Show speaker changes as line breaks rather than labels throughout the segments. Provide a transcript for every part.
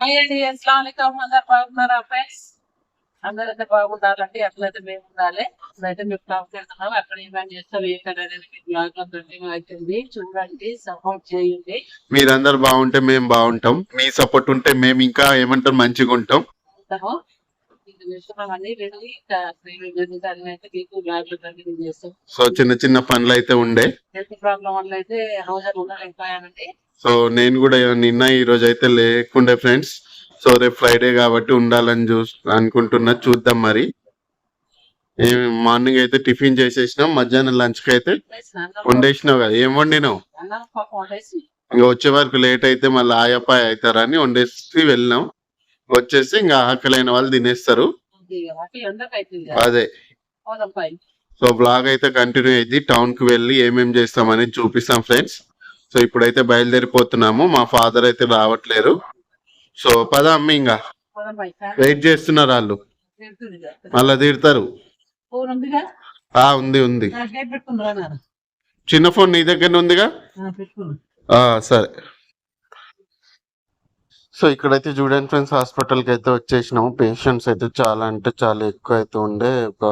అయ్యండి అస్సలం అందరు బాగున్నారా ఫ్రెండ్స్ అందరైతే బాగుండాలండి అట్లయితే మేము ఉండాలి. అట్లయితే మేము టాప్ వెళ్తున్నాం అక్కడ ఏమైనా చేస్తాం ఏంటంటే అనేది మీకు బ్లాగ్ అవుతుంది చూడండి సపోర్ట్ చేయండి.
మీరందరు బాగుంటే మేము బాగుంటాం. మీ సపోర్ట్ ఉంటే మేము ఇంకా ఏమంటాం మంచిగా ఉంటాం.
ఉంటాము. అయితే
సో చిన్న చిన్న పనులు అయితే ఉండే.
హెల్త్ ప్రాబ్లం వల్ల అయితే రోజు ఉండలేకపోయానండి
సో నేను కూడా నిన్న ఈ రోజు అయితే లేకుండే ఫ్రెండ్స్. సో రేపు ఫ్రైడే కాబట్టి ఉండాలని చూ అనుకుంటున్నా. చూద్దాం మరి. మార్నింగ్ అయితే టిఫిన్ చేసేసినాం మధ్యాహ్నం లంచ్కి అయితే వండేసినావు కదా ఏం వండినావు? ఇంకా వచ్చే వరకు లేట్ అయితే మళ్ళీ ఆయాపాయ అవుతారని వండేసి వెళ్ళినాం. వచ్చేసి ఇంకా ఆకలైన వాళ్ళు తినేస్తారు. అదే. సో బ్లాగ్ అయితే కంటిన్యూ అయింది టౌన్కి వెళ్ళి ఏమేం చేస్తామని చూపిస్తాం ఫ్రెండ్స్. సో ఇప్పుడైతే బయలుదేరిపోతున్నాము. మా ఫాదర్ అయితే రావట్లేరు. సో పద అమ్మ ఇంకా వెయిట్ చేస్తున్నారు వాళ్ళు. మళ్ళా తీరుతారు. ఆ ఉంది ఉంది. చిన్న ఫోన్ నీ దగ్గర ఉందిగా? ఆ సరే. సో ఇక్కడైతే చూడండి ఫ్రెండ్స్ హాస్పిటల్కి అయితే వచ్చేసినాము. పేషెంట్స్ అయితే చాలా అంటే చాలా ఎక్కువ అయితే ఉండే. ఒక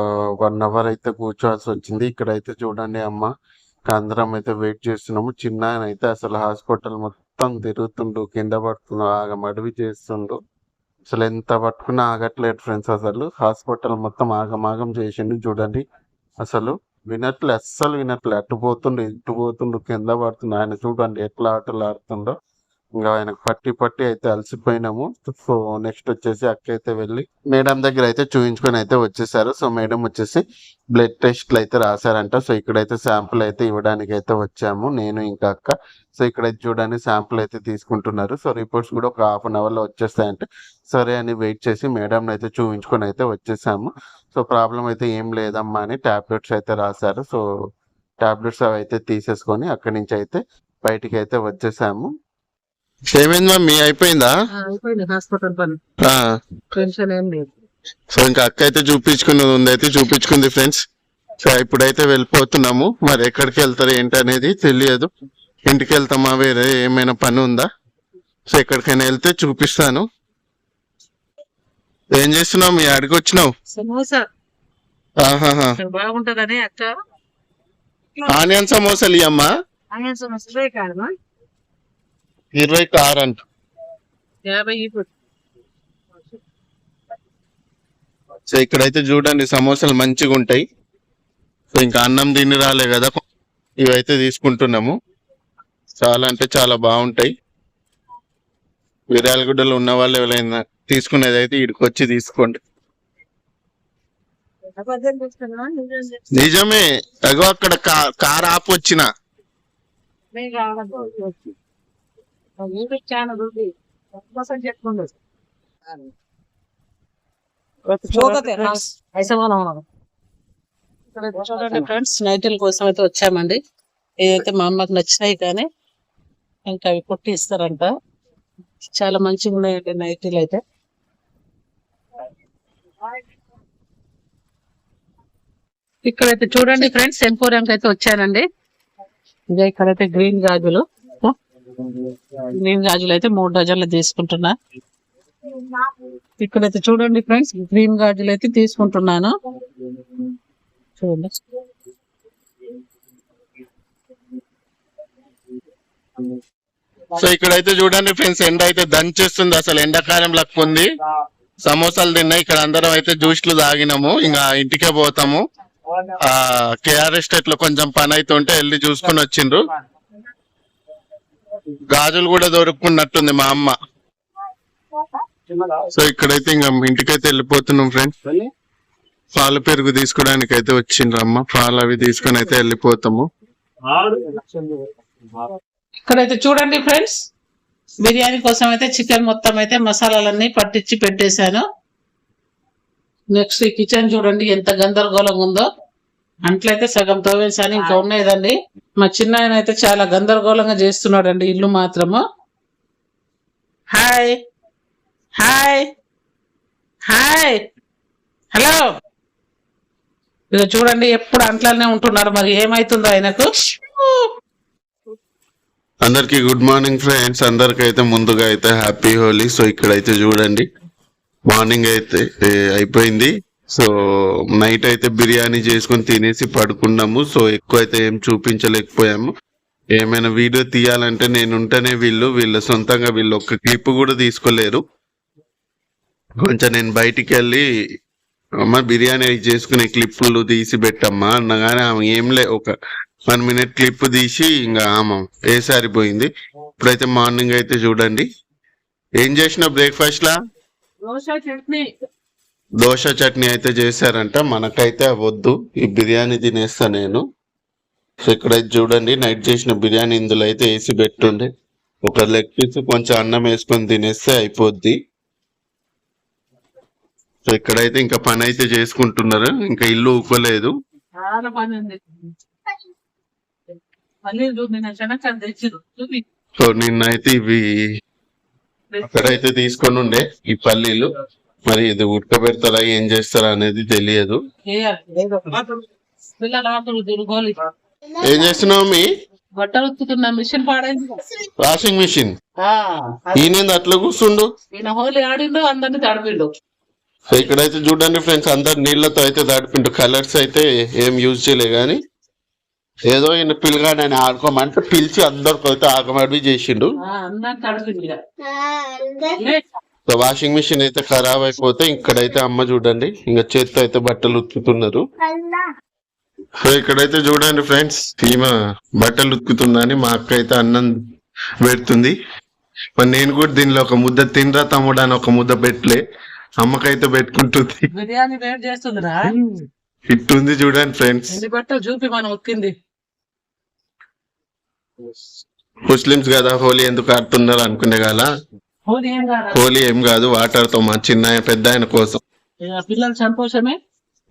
వన్ అవర్ అయితే కూర్చోవాల్సి వచ్చింది. ఇక్కడైతే చూడండి అమ్మ. అందరం అయితే వెయిట్ చేస్తున్నాము. చిన్న ఆయన అయితే అసలు హాస్పిటల్ మొత్తం తిరుగుతుండు కింద పడుతుండు ఆగ మడివి చేస్తుండు. అసలు ఎంత పట్టుకున్నా ఆగట్లేదు ఫ్రెండ్స్ అసలు. హాస్పిటల్ మొత్తం ఆగమాగం చేసిండు చూడండి. అసలు వినట్లే అస్సలు వినట్లే. అటు పోతుండు ఇటు పోతుండు కింద పడుతుండు. ఆయన చూడండి ఎట్లా ఆటలు ఆడుతుండో ఇంకా ఆయనకు పట్టి పట్టి అయితే అలసిపోయినాము. సో నెక్స్ట్ వచ్చేసి అక్క అయితే వెళ్ళి మేడం దగ్గర అయితే చూపించుకొని అయితే వచ్చేసారు. సో మేడం వచ్చేసి బ్లడ్ టెస్ట్లు అయితే రాశారంట. సో ఇక్కడైతే శాంపుల్ అయితే ఇవ్వడానికి అయితే వచ్చాము. నేను ఇంకా అక్క. సో ఇక్కడైతే చూడడానికి శాంపుల్ అయితే తీసుకుంటున్నారు. సో రిపోర్ట్స్ కూడా ఒక హాఫ్ అన్ అవర్లో వచ్చేస్తాయంటే. సరే అని వెయిట్ చేసి మేడంని అయితే చూపించుకొని అయితే వచ్చేసాము. సో ప్రాబ్లం అయితే ఏం లేదమ్మా అని ట్యాబ్లెట్స్ అయితే రాశారు. సో ట్యాబ్లెట్స్ అవి అయితే తీసేసుకొని అక్కడి నుంచి అయితే బయటికి అయితే వచ్చేసాము. ఏమైంది మమ్మీ? అయిపోయిందా?
అయిపోయింది. హాస్పిటల్ పని.
ఆ,
టెన్షన్ ఏం లేదు.
సో ఇంకా అక్క అయితే చూపించుకున్నది ఉంది అయితే చూపించుకుంది ఫ్రెండ్స్. సో ఇప్పుడైతే వెళ్ళిపోతున్నాము. మరి ఎక్కడికి వెళ్తారు ఏంటి అనేది తెలియదు. ఇంటికి వెళ్తామా వేరే ఏమైనా పని ఉందా? సో ఎక్కడికైనా వెళ్తే చూపిస్తాను. ఏం చేస్తున్నావు మీ ఆడికి వచ్చినావు?
బాగుంటదని అక్క.
ఆనియన్ సమోసాలు ఇయ్యమ్మా.
ఆయన సమోసా.
ఇరవై కార్ అంట.
యాభై
సో ఇక్కడైతే చూడండి సమోసాలు మంచిగా ఉంటాయి. సో ఇంకా అన్నం తిని రాలే కదా. ఇవైతే తీసుకుంటున్నాము. చాలా అంటే చాలా బాగుంటాయి. విరాలగుడ్డలో ఉన్న వాళ్ళు ఎవరైనా తీసుకునేది అయితే ఇక్కడికి వచ్చి తీసుకోండి? నిజమే. అగో అక్కడ కార్ ఆపు వచ్చిన.
మేము కావద్దు. యూట్యూబ్ ఛానల్ ఉంది. కోసం చెప్పుకుండు చూడండి. ఫ్రెండ్స్ నైటీల కోసం అయితే వచ్చామండి. ఇదైతే మా అమ్మకి నచ్చినాయి కానీ ఇంకా అవి కుట్టి ఇస్తారంట చాలా మంచిగా ఉన్నాయండి నైటీలు అయితే. ఇక్కడైతే చూడండి ఫ్రెండ్స్ ఎంపోరియంకి అయితే వచ్చానండి ఇదే ఇక్కడైతే గ్రీన్ గాజులు. గ్రీన్ గాజులు అయితే మూడు డజన్లు తీసుకుంటున్నా. ఇక్కడైతే చూడండి ఫ్రెండ్స్ గ్రీన్ గాజులు అయితే తీసుకుంటున్నాను. చూడండి.
సో ఇక్కడైతే చూడండి ఫ్రెండ్స్ ఎండ అయితే దంచేస్తుంది. అసలు ఎండాకాలం లెక్క ఉంది. సమోసాలు తిన్నాయి. ఇక్కడ అందరం అయితే జ్యూస్లు తాగినాము. ఇంకా ఇంటికే పోతాము. ఆ కేఆర్ఎస్లో కొంచెం పని అయితే ఉంటే వెళ్ళి చూసుకుని వచ్చిండ్రు. గాజులు కూడా దొరుకున్నట్టుంది మా అమ్మ. సో ఇక్కడైతే ఇంకా ఇంటికైతే వెళ్ళిపోతున్నాం ఫ్రెండ్స్. పాలు పెరుగు తీసుకోవడానికి అయితే వచ్చిండ్రు అమ్మ. పాలు అవి తీసుకొని అయితే వెళ్ళిపోతాము.
ఇక్కడైతే చూడండి ఫ్రెండ్స్. బిర్యానీ కోసం అయితే చికెన్ మొత్తం అయితే మసాలాలన్నీ పట్టించి పెట్టేశాను. నెక్స్ట్ ఈ కిచెన్ చూడండి ఎంత గందరగోళంగా ఉందో. అంట్లయితే సగం తోవేసాను ఇంకా ఉన్నాయండి మా చిన్న ఆయన అయితే చాలా గందరగోళంగా చేస్తున్నాడండి ఇల్లు మాత్రము. హాయ్. హాయ్. హాయ్. హలో. ఇక చూడండి ఎప్పుడు అంట్లోనే ఉంటున్నాడు. మరి ఏమైతుందో ఆయనకు?
అందరికి గుడ్ మార్నింగ్ ఫ్రెండ్స్. అందరికి అయితే ముందుగా అయితే హ్యాపీ హోలీ. సో ఇక్కడైతే చూడండి మార్నింగ్ అయితే అయిపోయింది. సో నైట్ అయితే బిర్యానీ చేసుకొని తినేసి పడుకున్నాము. సో ఎక్కువ అయితే ఏం చూపించలేకపోయాము. ఏమైనా వీడియో తీయాలంటే నేను ఉంటేనే వీళ్ళు వీళ్ళు సొంతంగా వీళ్ళు ఒక్క క్లిప్ కూడా తీసుకోలేరు. కొంచెం నేను బయటికి వెళ్ళి అమ్మ బిర్యానీ చేసుకునే క్లిప్పులు తీసి పెట్టమ్మా అన్నగానే ఆమె ఏం లే ఒక వన్ మినిట్ క్లిప్ తీసి ఇంకా ఆమె వేసారిపోయింది ఇప్పుడైతే మార్నింగ్ అయితే చూడండి. ఏం చేసిన బ్రేక్ఫాస్ట్ లా
చట్నీ.
దోశ చట్నీ అయితే చేశారంట. మనకైతే వద్దు ఈ బిర్యానీ తినేస్తా నేను. సో ఇక్కడైతే చూడండి నైట్ చేసిన బిర్యానీ ఇందులో అయితే వేసి పెట్టుండే. ఒక లెగ్ పీస్ కొంచెం అన్నం వేసుకొని తినేస్తే అయిపోద్ది. సో ఇక్కడైతే ఇంకా పని అయితే చేసుకుంటున్నారు. ఇంకా ఇల్లు ఊకోలేదు.
చూపి.
సో నిన్నైతే ఇవి అక్కడైతే తీసుకొని ఉండే ఈ పల్లీలు. మరి ఇది ఉడకబెడతారా ఏం చేస్తారా అనేది తెలియదు. ఏం చేస్తున్నావు మీ
బట్టలు మిషన్ పాడైంది
వాషింగ్ మిషన్ ఈయన అట్లా కూర్చుండు?
ఈయన హోలీ ఆడిండు అందరిని తడిపిండు
ఇక్కడైతే చూడండి ఫ్రెండ్స్ అందరు నీళ్ళతో అయితే దాడిపిండు కలర్స్ అయితే ఏం యూజ్ చేయలే గాని. ఏదో ఈయన పిల్లగాని ఆయన ఆడుకోమంటే పిలిచి అందరికి అయితే ఆగమడి చేసిండు.
అందరిని తడిపిండు.
సో వాషింగ్ మిషన్ అయితే ఖరాబ్ అయిపోతే ఇక్కడైతే అమ్మ చూడండి ఇంకా చేత్తో అయితే బట్టలు ఉతుకుతున్నారు. సో ఇక్కడైతే చూడండి ఫ్రెండ్స్ ఈమె బట్టలు ఉతుకుతుందని మా అక్క అయితే అన్నం పెడుతుంది. మరి నేను కూడా దీనిలో ఒక ముద్ద తినరా తమ్ముడు అని ఒక ముద్ద పెట్టలే. అమ్మకైతే పెట్టుకుంటుంది.
బిర్యానీ వేడి చేస్తుందిరా.
ఇట్టుంది చూడండి ఫ్రెండ్స్.
ఎన్ని బట్టలు చూపి మనం ఉక్కింది.
ముస్లిమ్స్ కదా హోలీ ఎందుకు ఆడుతున్నారు అనుకునే
కాదు
హోలీ ఏం కాదు. వాటర్తో మా చిన్న పెద్ద ఆయన కోసం
పిల్లల సంతోషమే?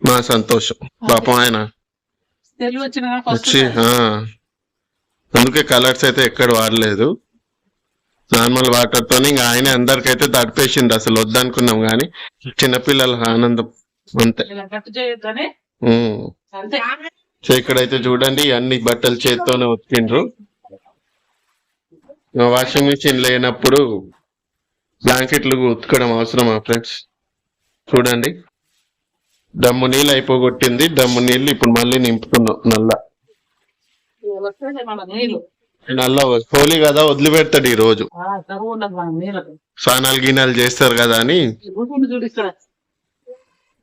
మా సంతోషం. పాపం ఆయన వచ్చి అందుకే కలర్స్ అయితే ఎక్కడ వాడలేదు. నార్మల్ వాటర్తో ఇంకా ఆయన అందరికైతే తడిపేసిండు అసలు వద్దనుకున్నాం కానీ చిన్నపిల్లల ఆనందం. అంతే. సో ఇక్కడైతే చూడండి అన్ని బట్టలు చేత్తోనే ఉతికిండ్రు. వాషింగ్ మిషన్ లేనప్పుడు బ్లాంకెట్లు ఉతకడం అవసరమా ఫ్రెండ్స్ చూడండి. దమ్ము నీళ్ళు అయిపోగొట్టింది. దమ్ము నీళ్ళు ఇప్పుడు మళ్ళీ నింపుతున్నాం నల్ల. నల్ల హోలీ కదా వదిలిపెడతాడు ఈ రోజు స్నానాలు గీనాలు చేస్తారు కదా అని.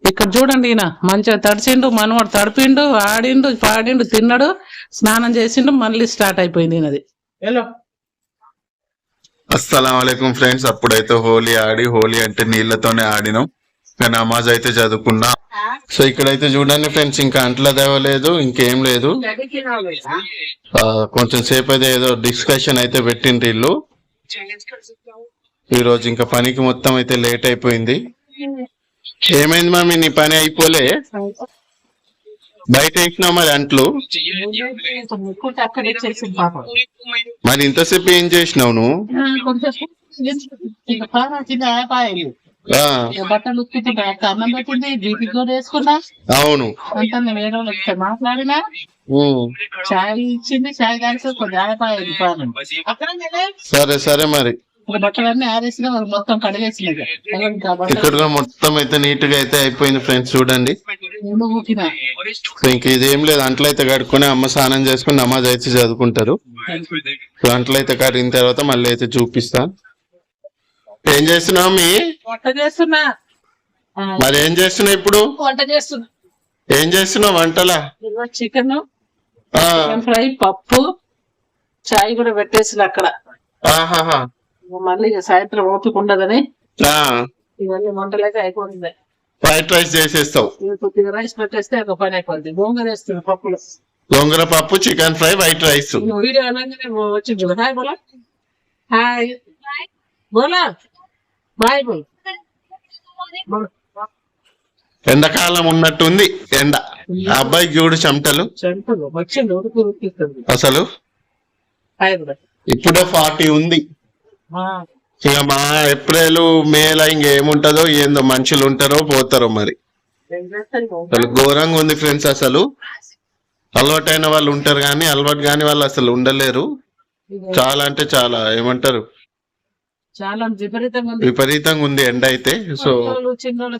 ఇక్కడ చూడండి ఈయన మంచిగా తడిచిండు మనవాడు తడిపిండు ఆడిండు పాడిండు తిన్నాడు స్నానం చేసిండు మళ్ళీ స్టార్ట్ అయిపోయింది ఈయనది. హలో
అస్సలం అయికం ఫ్రెండ్స్ అప్పుడైతే హోలీ ఆడి హోలీ అంటే నీళ్ళతోనే ఆడినాం. ఇంకా నమాజ్ అయితే చదువుకున్నా. సో ఇక్కడైతే చూడండి ఫ్రెండ్స్ ఇంకా అంట్ల దేవలేదు ఇంకేం లేదు. కొంచెం సేపు అయితే ఏదో డిస్కషన్ అయితే పెట్టిండ్రు ఇల్లు. ఈ రోజు ఇంకా పనికి మొత్తం అయితే లేట్ అయిపోయింది. ఏమైంది మమ్మీ నీ పని అయిపోలే? బయట వేసినావు మరి అంట్లు. మరి ఇంతసేపు ఏం చేసినావు నువ్వు?
బట్టలు ఉత్తుకుంటా అన్నం పెట్టింది బీపీ కూడా వేసుకున్నా
అవును.
అంతా వేరే వాళ్ళకి మాట్లాడినా. చాయ్ ఇచ్చింది చాయ్ కాల్సి అక్కడ
సరే సరే మరి.
బట్టలన్నీ ఆరేసిన వాళ్ళు మొత్తం
ఇక్కడ మొత్తం అయితే నీట్గా అయితే అయిపోయింది ఫ్రెండ్స్ చూడండి. ఇంక ఇదేం లేదు అంట్లు అయితే కడుక్కొని అమ్మ స్నానం చేసుకుని నమాజ్ అయితే చదువుకుంటారు. సో అంట్లు అయితే కడిగిన తర్వాత మళ్ళీ అయితే చూపిస్తా. ఏం చేస్తున్నావు మీ
వంట చేస్తున్నా. ఆ,
మరి ఏం చేస్తున్నావు ఇప్పుడు?
వంట చేస్తున్నా.
ఏం చేస్తున్నావు వంటలా?
చికెన్ ఫ్రై పప్పు చాయ్ కూడా పెట్టేసిన అక్కడ.
ఆహాహా.
మళ్ళీ సాయంత్రం ఓపిక ఉండదని. ఇవన్నీ వంటలైతే అయిపోతుంది.
ఫ్రైడ్ రైస్ చేసేస్తావు.
కొద్దిగా రైస్ పెట్టేస్తే ఒక పని అయిపోద్ది. గోంగూర వేస్తుంది పప్పులో.
గోంగూర పప్పు chicken fry white rice.
Video అనగానే వచ్చింది హాయ్ బోలా. హాయ్. బోలా. బాయ్ బోల్.
ఎండాకాలం ఉన్నట్టుంది ఎండ. ఆ అబ్బాయికి చూడు చెమటలు. అసలు ఇప్పుడే ఫార్టీ ఉంది. ఇక మా ఏప్రిల్ మేలో ఇంకేముంటదో ఏందో మనుషులు ఉంటారో పోతారో మరి. అసలు ఘోరంగా ఉంది ఫ్రెండ్స్ అసలు. అలవాటైన వాళ్ళు ఉంటారు కానీ అలవాటు కాని వాళ్ళు అసలు ఉండలేరు. చాలా అంటే చాలా ఏమంటారు?
చాలా విపరీతంగా ఉంది.
విపరీతంగా ఉంది ఎండ అయితే సో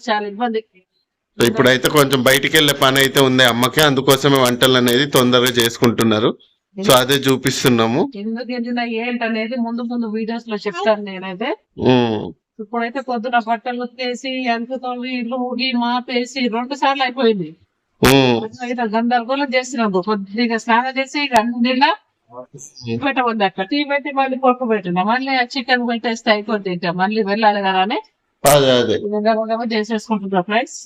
చాలా ఇబ్బంది.
ఇప్పుడైతే కొంచెం బయటికి వెళ్ళే పని అయితే ఉంది అమ్మకి. అందుకోసమే వంటలు అనేది తొందరగా చేసుకుంటున్నారు. సో అదే చూపిస్తున్నాము.
ఎందుకు వెళ్ళినా ఏంటనేది ముందు ముందు వీడియోస్లో చెప్తాను నేనైతే. ఇప్పుడైతే పొద్దున బట్టలు ఉతికేసి ఎంతతో ఇల్లు ఊగి మాపేసి రెండు సార్లు అయిపోయింది. గందరగోళం చేసినాము కొద్దిగా స్నానం చేసి గండిలా టీ పెట్టబోద్ది అక్కడ టీ పెట్టి మళ్ళీ పప్పు పెట్టినా. మళ్ళీ చికెన్ పెట్టేస్తే అయిపోద్ది ఇంకా. మళ్ళీ వెళ్ళాలి కదా అని. చేసేసుకుంటున్నా ఫ్రెండ్స్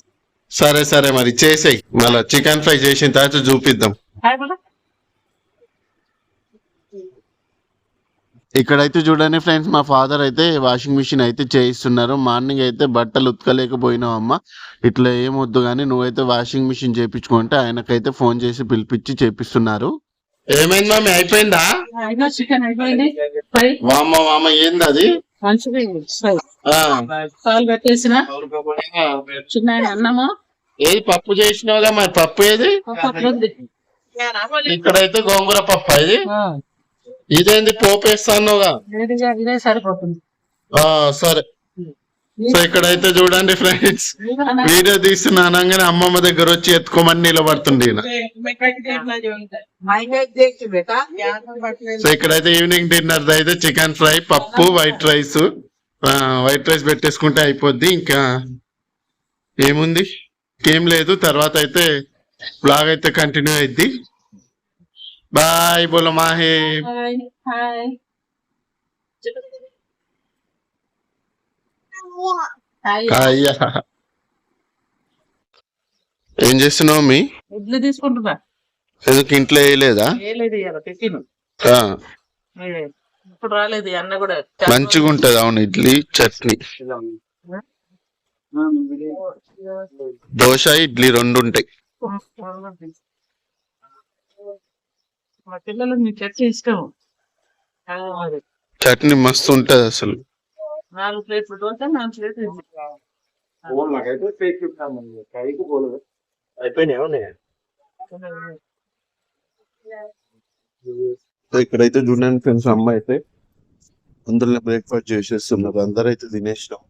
సరే సరే మరి చేసేయి. మళ్ళీ చికెన్ ఫ్రై చేసిన తర్వాత చూపిద్దాం
హాయ్ మేడం
ఇక్కడైతే చూడండి ఫ్రెండ్స్ మా ఫాదర్ అయితే వాషింగ్ మిషన్ అయితే చేయిస్తున్నారు. మార్నింగ్ అయితే బట్టలు ఉతకలేకపోయినావు అమ్మ ఇట్లా ఏమొద్దు కానీ నువ్వైతే వాషింగ్ మిషన్ చేయించుకుంటే ఆయనకైతే ఫోన్ చేసి పిలిపించి చేపిస్తున్నారు. ఏమైంది మమ్మీ అయిపోయిందా?
చికెన్
వామ్మ వామ్మ ఏంది అది?
పాలు పెట్టేసిన. చిన్న అన్నము?
ఏది పప్పు చేసినావుగా మరి? పప్పు ఏది?
పప్పు
ఇక్కడైతే గోంగూర పప్పు ఇది
ఆ,
ఇదేంది పోపు వేస్తానుగా
వేడిగా ఇదే సరిపోతుంది
ఆ సరే. సో ఇక్కడైతే చూడండి ఫ్రెండ్స్ వీడియో తీస్తున్నా అనగానే అమ్మమ్మ దగ్గర వచ్చి ఎత్తుకోమని నిలబడుతుంది. సో ఇక్కడైతే ఈవినింగ్ డిన్నర్ అయితే చికెన్ ఫ్రై పప్పు వైట్ రైస్ వైట్ రైస్ పెట్టేసుకుంటే అయిపోద్ది. ఇంకా ఏముంది? ఏం లేదు. తర్వాత అయితే బ్లాగ్ అయితే కంటిన్యూ అయిద్ది. బోలో మాహే
హాయ్ హాయ్ హాయ్
అయ్యా ఏం చేస్తున్నావు మీ?
ఇడ్లీ తీసుకుంటున్నా.
ఎందుకు ఇంట్లో వేయలేదా?
ఇప్పుడు రాలేదు అన్న కూడా
మంచిగా ఉంటది అవును ఇడ్లీ చట్నీ. దోశ ఇడ్లీ రెండు ఉంటాయి.
మా పిల్లలు మీ చర్చ ఇష్టం.
చట్నీ మస్తు ఉంటది అసలు.
నాలుగు ప్లేట్లు దోశ నాలుగు ప్లేట్లు
ఇక్కడైతే చూడండి ఫ్రెండ్స్ అమ్మ అయితే అందులో బ్రేక్ఫాస్ట్ చేసేస్తున్నారు. అందరైతే తినేసినాం.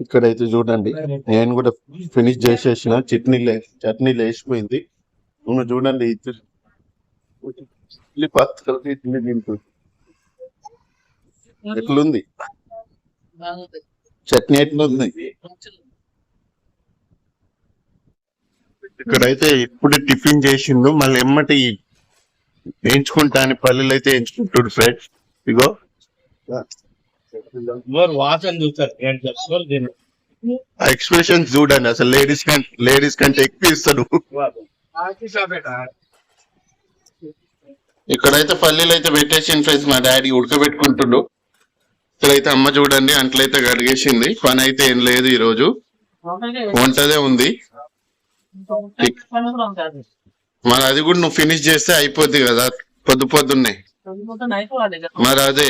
ఇక్కడైతే చూడండి నేను కూడా ఫినిష్ చేసేసిన చట్నీ చట్నీ లేచిపోయింది. ఇంకా చూడండి ఇడ్లీ తింటుంది ఎట్లుంది. చట్నీ ఎట్లుంది. ఇక్కడైతే ఇప్పుడు టిఫిన్ చేసిండు. మళ్ళీ ఎమ్మటి వేయించుకుంటా అని పల్లెలు అయితే ఎంచుకుంటాడు ఫ్రెండ్స్. ఇగో. ఎక్స్ప్రెషన్స్ చూడండి. అసలు లేడీస్ కంటే లేడీస్ కంటే ఎక్కువ ఇస్తాడు. ఇక్కడైతే పల్లీలు అయితే పెట్టేసింది ఫ్రెండ్స్ మా డాడీ ఉడకబెట్టుకుంటుండు. ఇక్కడైతే అమ్మ చూడండి అంట్లయితే గడిగేసింది పని అయితే ఏం లేదు ఈ రోజు వంటదే ఉంది. మరి అది కూడా నువ్వు ఫినిష్ చేస్తే అయిపోద్ది కదా పొద్దు పొద్దున్నే. మరి అదే.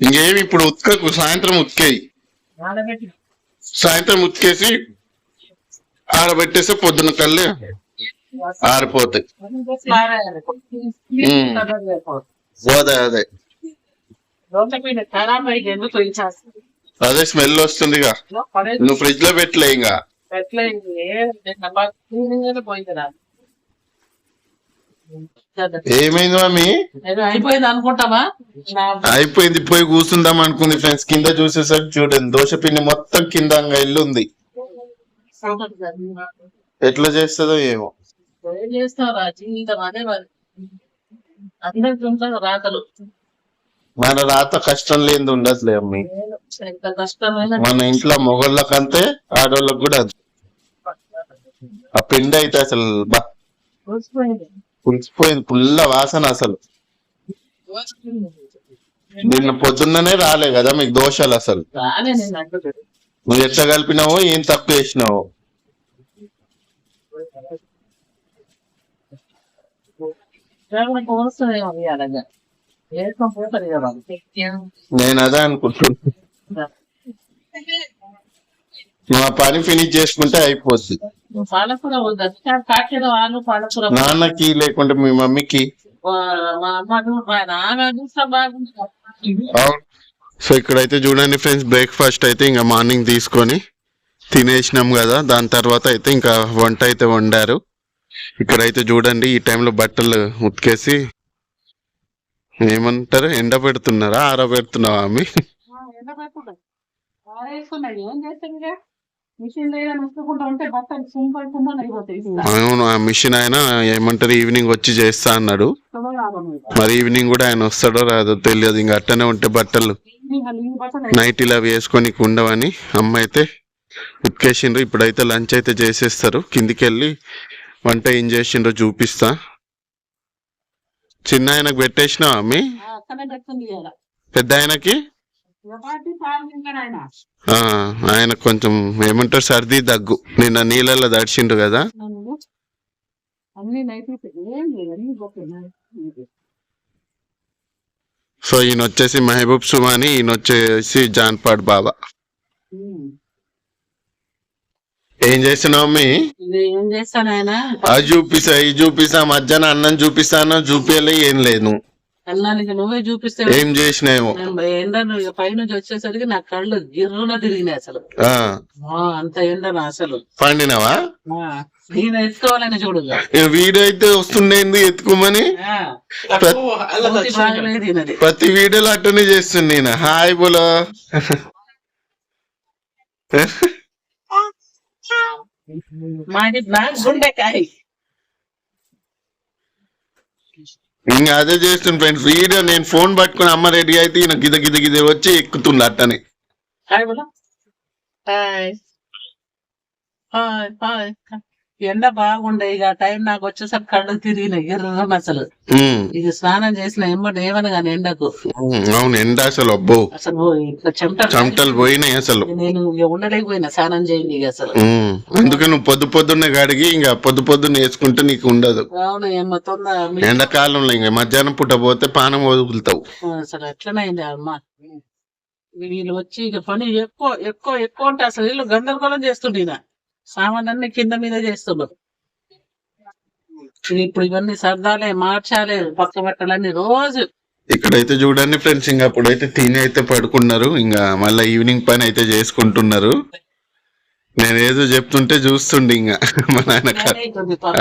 ఇంకేమి ఇప్పుడు ఉత్కకు సాయంత్రం ఉతికేయి. సాయంత్రం ఉతికేసి ఆడబెట్టేస్తే పొద్దున కల్లే ఆరిపోతాయి. అదే. అదే స్మెల్ వస్తుందిగా
పడేది
నువ్వు ఫ్రిడ్జ్లో పెట్టలే ఇంకా
ఎట్లా ఇది? ఏ- డబ్బా క్లీనింగ్ గానే పోయింది నాకు.
ఏమైంది మమ్మీ
అయిపోయింది అనుకుంటావా? నా
అయిపోయింది పోయి కూర్చుందాం అనుకుంది ఫ్రెండ్స్. కింద చూసేసరికి చూడండి దోశ పిండి మొత్తం కింద ఇల్లు ఉంది ఎట్లా చేస్తుందో ఏమో. మన రాత కష్టం లేనిది ఉండదులే అమ్మి. మన ఇంట్లో మొగళ్ళకంతే ఆడోళ్ళకి కూడా. ఆ పిండి అయితే అసలు బా. పులిసిపోయింది. పుల్ల వాసన అసలు. నిన్న పొద్దున్ననే రాలే కదా మీకు దోషాలు అసలు. నువ్వు ఎట్లా కలిపినావో ఏం తక్కువ చేసినావో. నేను అదే అనుకుంటున్నా. పని ఫినిష్ చేసుకుంటే అయిపోద్ది.
పాలకూర కాకేదో
నాన్నకి లేకుంటే మీ మమ్మీకి?
వా- మా అమ్మ మా నాన్న చూస్తా బాగుంటుంది
అవును. సో ఇక్కడైతే చూడండి ఫ్రెండ్స్ బ్రేక్ఫాస్ట్ అయితే ఇంకా మార్నింగ్ తీసుకొని తినేసినాం కదా. దాని తర్వాత అయితే ఇంకా వంట అయితే వండారు. ఇక్కడైతే చూడండి ఈ టైంలో బట్టలు ఉతికేసి ఏమంటారు? ఎండ పెడుతున్నారా? ఆర పెడుతున్నావా ఆమె అవును ఆ మిషన్ ఆయన ఏమంటారు ఈవినింగ్ వచ్చి చేస్తా అన్నాడు. మరి ఈవినింగ్ కూడా ఆయన వస్తాడో రాదో తెలియదు ఇంకా అట్టనే ఉంటే బట్టలు. నైట్ ఇలా వేసుకొని ఉండవని అమ్మ అయితే ఉతికేసిండ్రు ఇప్పుడైతే లంచ్ అయితే చేసేస్తారు. కిందికి వెళ్ళి వంట ఏం చేసిండ్రో చూపిస్తా. చిన్న ఆయనకు పెట్టేసినా అమ్మి? పెద్ద ఆయనకి?
ఆయన
కొంచెం ఏమంటారు? సర్ది దగ్గు. నిన్న నీళ్ళల్లో దడిచిండ్రు కదా? సో ఈయన వచ్చేసి మహబూబ్ సుమాని ఈయన వచ్చేసి జాన్పాడ్ బాబా. ఏం చేస్తున్నావు
ఆయన
అది చూపిస్తా ఇది చూపిస్తా మధ్యాహ్నం అన్నం చూపిస్తాను చూపించలే ఏం లేదు.
అన్నానికి నువ్వే చూపిస్తే
ఏం చేసినాయేమో
ఎండ పైనుంచి వచ్చేసరికి నా కళ్ళు గిర్రున తిరిగినాయి అసలు. అంత ఎండను అసలు.
పండినావా?
నేను ఎత్తుకోవాలని చూడు
వీడియో అయితే వస్తుండేంది ఎత్తుకోమని? ప్రతి- వీడియోలో అట్టునే చేస్తుంది నేను హాయ్ బోలో.
మాది బ్లాక్ గుండెకాయ.
ఇంకా అదే చేస్తుంది ఫ్రెండ్స్. వీడియో నేను ఫోన్ పట్టుకుని అమ్మ రెడీ అయితే ఈయన గిద గిద గిద వచ్చి ఎక్కుతుంది అట్టని.
హాయ్ హాయ్ హాయ్ హాయ్ ఎండ బాగుండే ఇక టైం నాకు వచ్చేసరికి కళ్ళు తిరిగినాయి ఎర్రని అసలు. ఇది స్నానం చేసిన ఏమన్నా ఏమన్నా కానీ ఎండకు
అవును ఎండ అసలు అబ్బో.
అసలు ఓ ఇట్లా చెమట
చెమటలు పోయినాయి అసలు.
నేను ఇక ఉండలేకపోయినా స్నానం చేయండి ఇక అసలు.
అందుకే నువ్వు పొద్దు పొద్దున్నే కడిగి ఇంకా పొద్దు పొద్దున్న వేసుకుంటే నీకు ఉండదు.
అవును ఏమో తొందర
ఎండాకాలంలో ఇంకా మధ్యాహ్నం పూట పోతే పానం వదులుతావు.
అసలు ఎట్లనే అయింది అమ్మ? వీళ్ళు వచ్చి ఇక పని ఎక్కువ ఎక్కువ ఎక్కువ అంటే అసలు వీళ్ళు గందరగోళం చేస్తుండే. సామాన్లన్నీ కింద మీద చేస్తున్నారు. ఇప్పుడు ఇవన్నీ సర్దాలే మార్చాలే పక్క బట్టలన్నీ రోజు.
ఇక్కడైతే చూడండి ఫ్రెండ్స్ ఇంకా అప్పుడైతే తిని అయితే పడుకున్నారు. ఇంకా మళ్ళీ ఈవినింగ్ పని అయితే చేసుకుంటున్నారు. నేను ఏదో చెప్తుంటే చూస్తుండే ఇంకా. మా నాయన.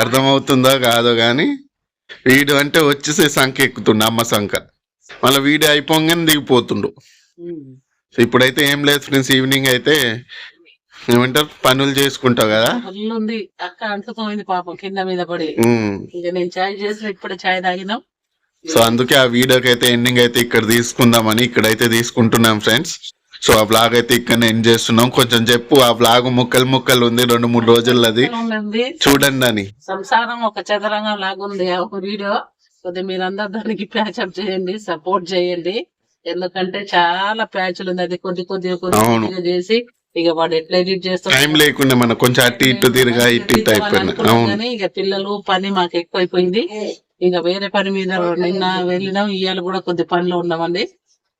అర్థమవుతుందో కాదో గాని వీడు అంటే వచ్చేసే సంఖ ఎక్కుతుండు అమ్మ సంఖ మళ్ళీ వీడియో అయిపోగానే దిగిపోతుండు. ఇప్పుడైతే ఏం లేదు ఫ్రెండ్స్ ఈవినింగ్ అయితే ఏమంటారు పనులు చేసుకుంటావు కదా?
ఉంది అక్క అంటుతోంది పాపం కింద మీద పడి. ఇక నేను చాయ్ చేసిన ఇప్పుడే చాయ్ తాగినాం.
సో అందుకే ఆ వీడియోకి అయితే ఎండింగ్ అయితే ఇక్కడ తీసుకుందామని ఇక్కడైతే తీసుకుంటున్నాం ఫ్రెండ్స్. సో ఆ బ్లాగ్ అయితే ఇక్కడ ఎండ్ చేస్తున్నాం. కొంచెం చెప్పు ఆ బ్లాగ్ ముక్కలు ముక్కలు ఉంది రెండు మూడు రోజులది
ఉంది
చూడండి అని.
సంసారం ఒక చదరంగం లాగుంది ఆ ఒక వీడియో. కొద్దిగా మీరందరూ దానికి ప్యాచప్ చేయండి సపోర్ట్ చేయండి. ఎందుకంటే చాలా ప్యాచ్లు ఉంది అది కొద్ది కొద్దిగా. కొద్దిగా చేసి ఇక వాడు ఎట్లా ఎడిట్
టైం లేకుండా మన కొంచెం అటు ఇటు తిరిగా ఇటు ఇటు అయిపోయినా. అవును.
కానీ ఇక పిల్లలు పని మాకు ఎక్కువైపోయింది. ఇక వేరే పని మీద నిన్న వెళ్ళినాం ఇవాళ కూడా కొద్ది పనిలో ఉన్నామండి.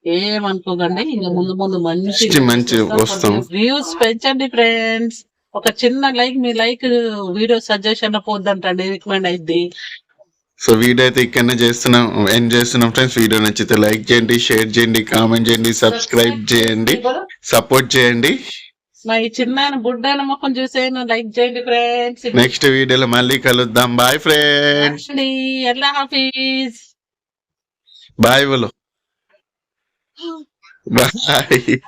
ఏమనుకోకండి ఇక ముందు ముందు మంచి
మంచి మంచి వస్తాం.
వ్యూస్ పెంచండి ఫ్రెండ్స్ ఒక చిన్న లైక్ మీ లైక్ వీడియో సజెషన్ పోద్దంటండి రికమెండ్ అయింది
సో వీడియో అయితే ఇక్కడనే చేస్తున్నాం. ఎండ్ చేస్తున్నాం ఫ్రెండ్స్ వీడియో నచ్చితే లైక్ చేయండి షేర్ చేయండి కామెంట్ చేయండి సబ్స్క్రైబ్ చేయండి సపోర్ట్ చేయండి.
మా ఈ చిన్న బుడ్డైన ముఖం చూసేను లైక్ చేయండి ఫ్రెండ్స్.
నెక్స్ట్ వీడియోలో మళ్ళీ కలుద్దాం. Bye friends.
ఎల్లా హాఫీజ్?
బాయ్ బోలో బాయ్.